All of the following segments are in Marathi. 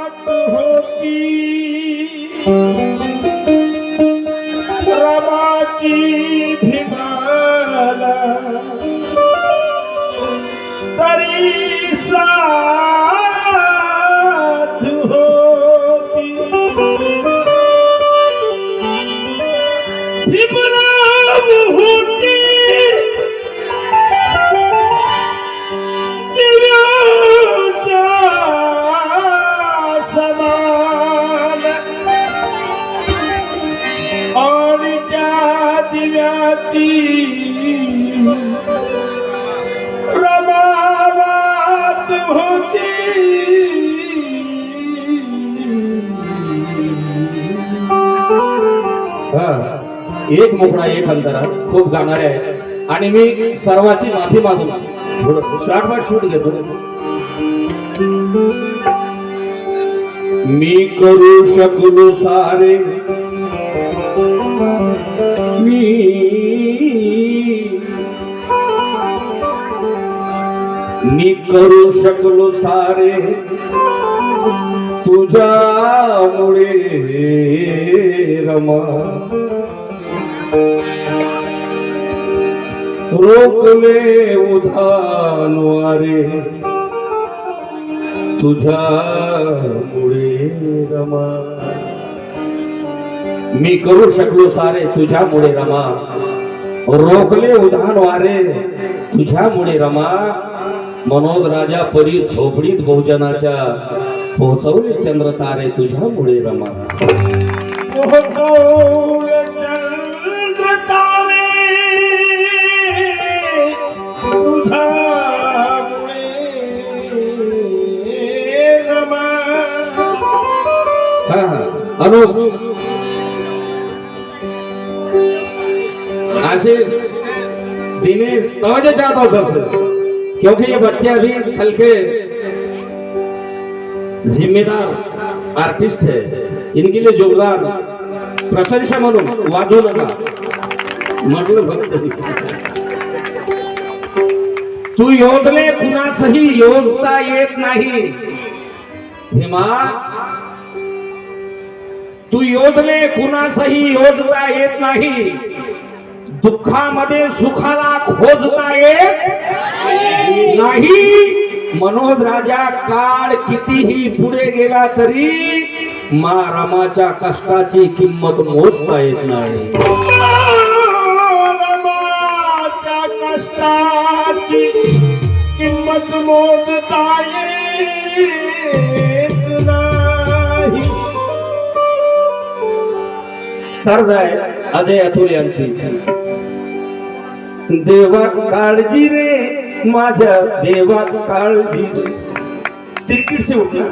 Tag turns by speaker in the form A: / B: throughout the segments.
A: होती दिव्याती रमावात होती।
B: एक मोकळा एक अंतरा खूप गाणारे आहे आणि मी सर्वांची माफी मागू. थोडं शॉर्ट वाट शूट घेतो. मी करू शकलो सारे करू शकलो सारे. तुझ्यामुळे रमा रोकले उधानवारे तुझ्यामुळे रमा मी करू शकलो सारे तुझ्यामुळे रमा रोखले उधान वारे तुझ्यामुळे रमा मनोज राजा परी झोपडीत बहुजनाच्या पोहोचवले चंद्र तारे तुझ्यामुळे रमा.
A: रमा
B: हाँ. दिनेश तवज्जो चाहता हूँ क्योंकि ये बच्चे अभी कल के जिम्मेदार आर्टिस्ट है। इनके लिए जोरदार प्रशंसा म्हणून वाजवू नका म्हटलं फक्त तू योजले कुणासही योजता येत नाही। भीमा तू योजले कुणासही योजता येत नाही। दुःखामध्ये सुखाला खोजता येत नाही. मनोज राजा काळ कितीही पुढे गेला तरी मा रामाच्या कष्टाची किंमत मोजता येत नाही.
A: कष्टाची किंमत मोजता येत नाही.
B: कर्ज आहे. अजय अतुल यांची. देवा काळजी रे. माझ्या देवा काळजी रे. तिरकीट से उठना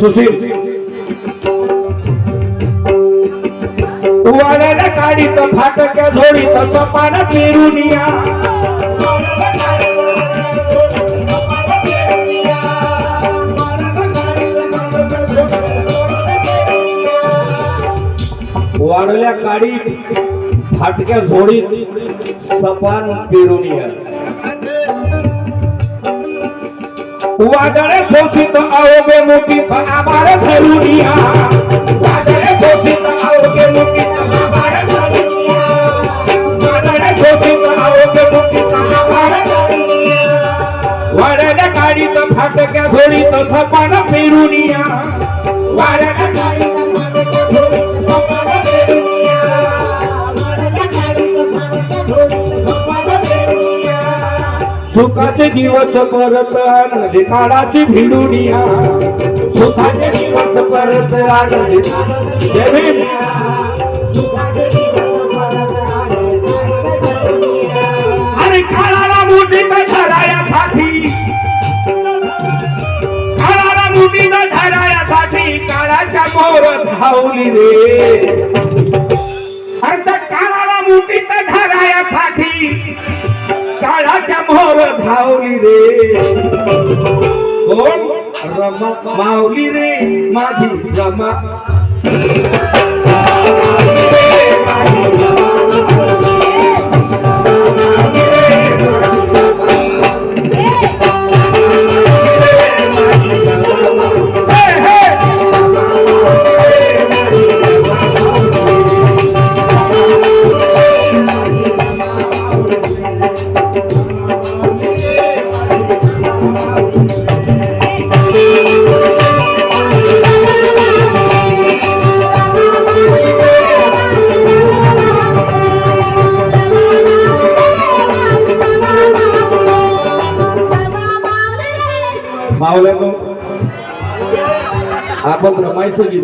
B: सुशील काढीत फाटक्या झोडीत सपान पेरुनिया. वाढल्या काडीत फाटक्या झोडीत सपान पेरुनिया. वादळे शोषित अवघे मुठीत आभार धरुनिया. वादळे शोषित अवघे मुठीत आभार वाड्याच्या गाडीत फाटक्या झोडीत सपान पेरुनिया. वाड्याच्या गाडीत वाड्याच्या सुखाचे दिवस परत आणले काळाची भिडुनिया. सुखाचे दिवस परत आणले मोर धावली रे. अरे काळाला मुठीत धरायासाठी काळाच्या मोर धावली रे. कोण? रमा माऊली रे माझी रमा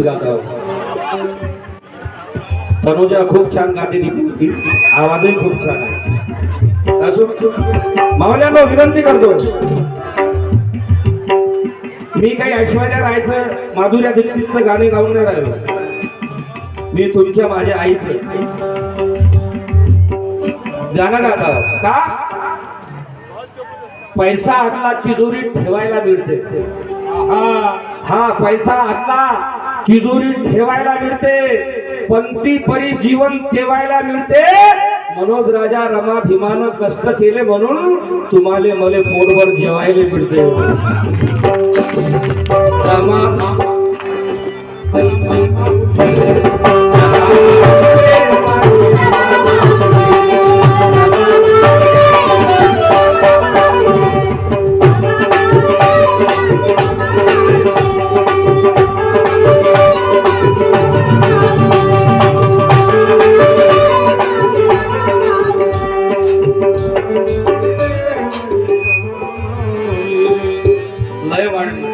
B: गीत गात. तनुजा खूप छान गाते ती आवाजही खूप छान आहे. असून मावल्यांना विनंती करतो. मी काही ऐश्वर्या रायचं माधुर्या दीक्षितचं गाणे गाऊन नाही राहिलो. मी तुमच्या माझ्या आईचं. गाणं गात का? पैसा आतला तिजोरीत ठेवायला मिळते.
A: हा
B: हा पैसा आतला. तिजोरी ठेवायला मिळते. पंथी परी जीवन ठेवायला मिळते. मनोज राजा रमा भीमानं कष्ट केले म्हणून तुम्हाला मले पोटभर जेवायला मिळते. रमा. लय वाढली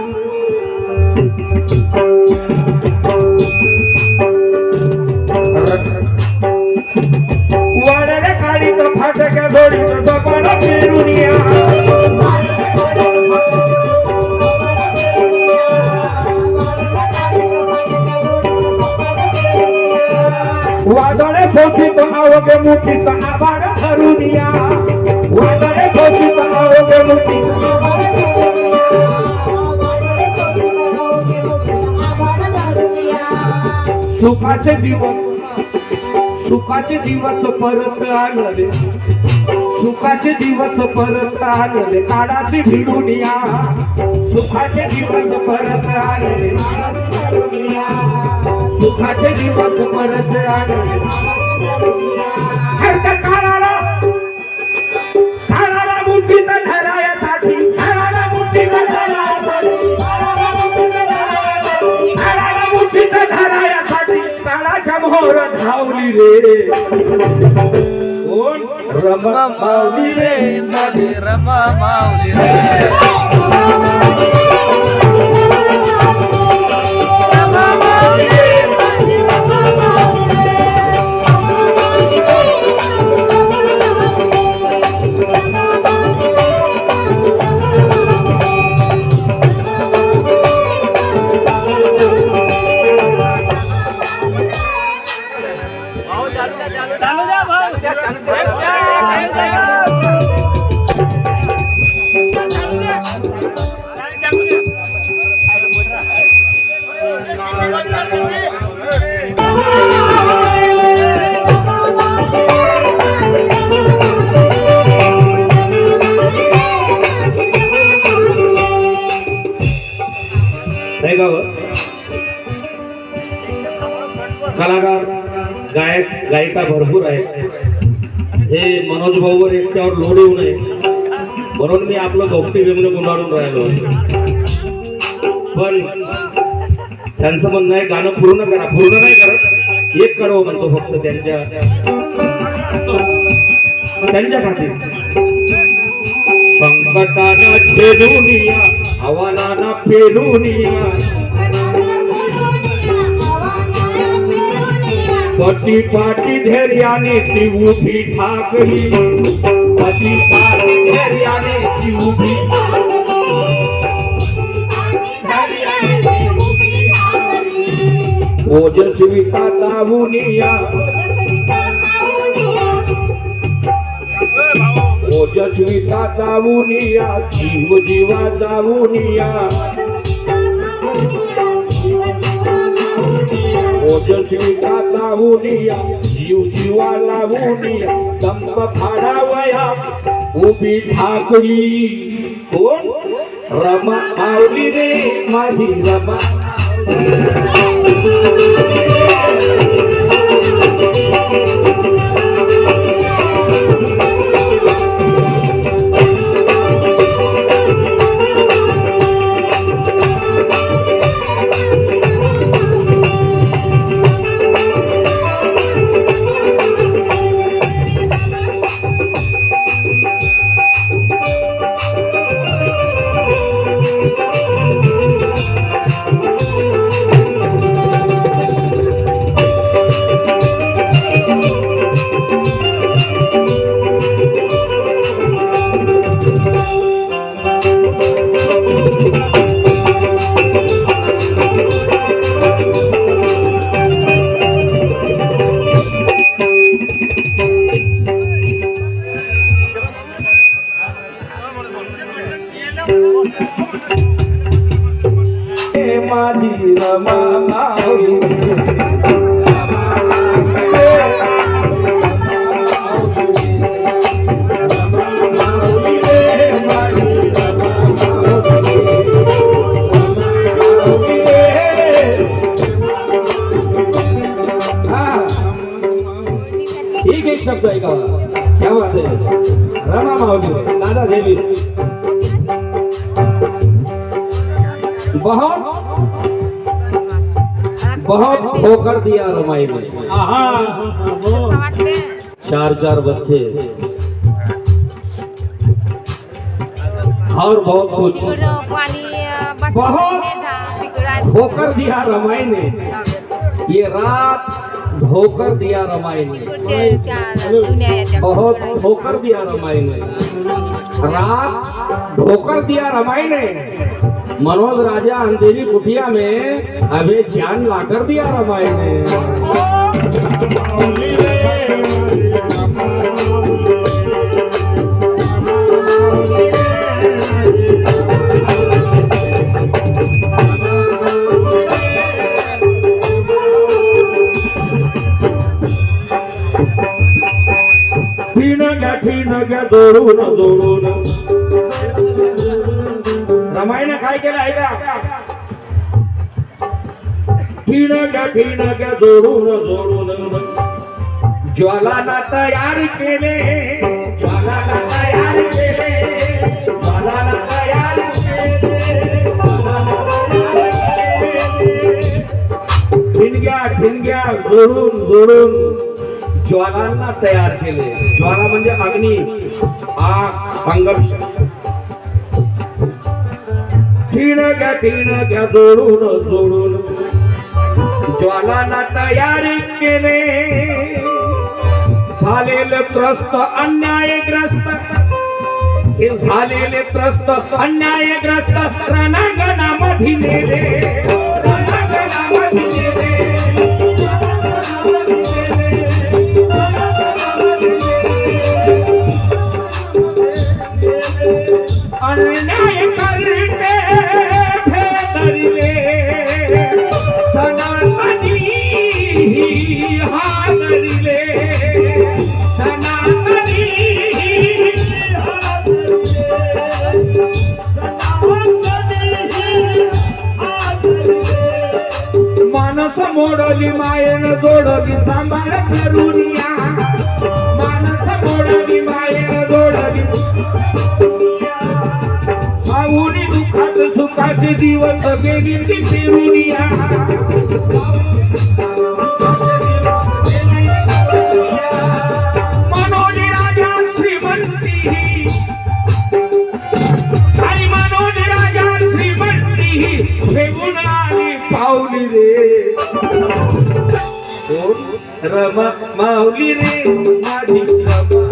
B: वाड्याला काढी तो फाटक्या तो फिरून या. वादळे घोषित आवगे मुठीत आभार धरून या. वादळे घोषित आवगे मुठीत सुखाचे दिवस. सुखाचे दिवस परत आणले सुखाचे दिवस परत आणले काळाची भिडून या सुखाचे दिवस परत आणले सुखाचे दिवस परत आणले काळाच्या मोहर धावली रे कोण रमा मावली रे माझी
C: रमा
B: गायिका भरपूर आहेत. हे मनोज भाऊवर एकट्यावर लोड येऊ नये. म्हणून मी आपलं गौपटी वेगळं गुंडाळून राहिलो. पण त्यांचं म्हणणं आहे गाणं पूर्ण करा. पूर्ण नाही करत एक करावं म्हणतो फक्त त्यांच्या. त्यांच्या खातीर. संकटानं छेदून या आव्हानानं पेलून या. पटी पाटी धैर्याने ती उभी ठाकरी. पटी पाटी धैर्याने ती उभी ओजस्वी ओजस्विता लावून ओजस्वी ओजस्विता जाऊनिया जीव जीवा जाऊनिया ओजस्विता जाऊनिया जीव जीवा लावूनिया दंप फाडावया उभी ठाकरी. कोण? रमा आवली रे माझी रमा. माझी रमा माऊली ठीक एक शब्द का क्या बात आहे. रमा माऊली दादा देवी. बहुत बहुत ठोकर दिया रमाई
A: आहा।
B: चार चार बच्चे। और बहुत कुछ। बहुत ठोकर दिया रमाई ने। ये रात धोकर दिया रमाई ने। बहुत ठोकर दिया रमाई ने। रात धोकर दिया रमाई ने। मनोज राजा अंधेरी कुटिया में अबे जान लाकर दिया रामायण ने। ठिन घ्या न घ्या काय केलं जोडून जोडून. ज्वालाला तयार केले. ज्वालाला तयार केले. ज्वालाला तयार ठिणग्या ठिणग्या जोडून जोडून. ज्वालांना तयार केले. ज्वाला म्हणजे अग्नी. आग संघर्ष ठिणग्या ठिणग्या जोडून जोडून. ज्वालाला तयारी केले. झालेले त्रस्त अन्यायग्रस्त. हे झालेले त्रस्त अन्यायग्रस्त रणांगणामध्ये नेले. रणांगणामध्ये नेले. मानस मोडली मायेन जोडली सांभाळ करुनिया मानस मोडली मायेन जोडली. सावुरी दुःखात सुखाचे दिवस गेली ती फिरुनिया पावली रे. कोण? रमा माऊली रे. माझी रमा.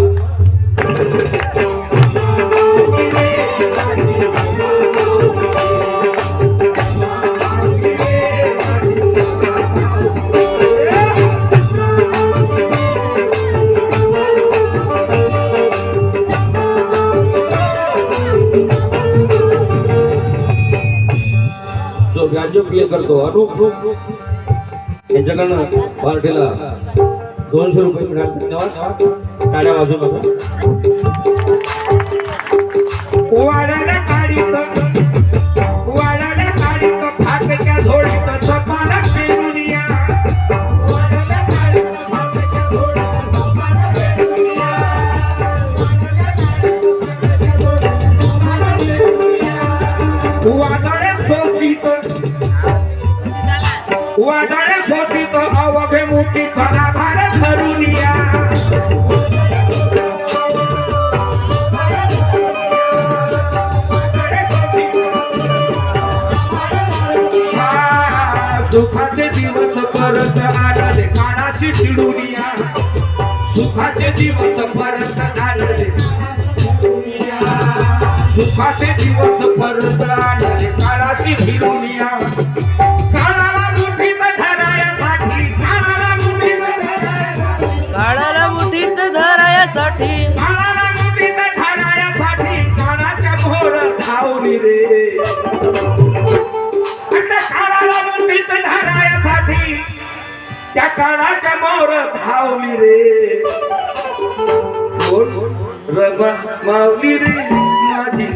D: डीजे प्ले करतो. अनूप यांच्याकडनं पार्टीला दोनशे रुपये मिळाले. धन्यवाद. टाळ्या वाजू
B: सुखाचे दिवस परत आणले सुखाचे दिवस परत आणले काळाची फिरून या काळाच्या मोर धावली रे. कोण रमा मावली रे माझी.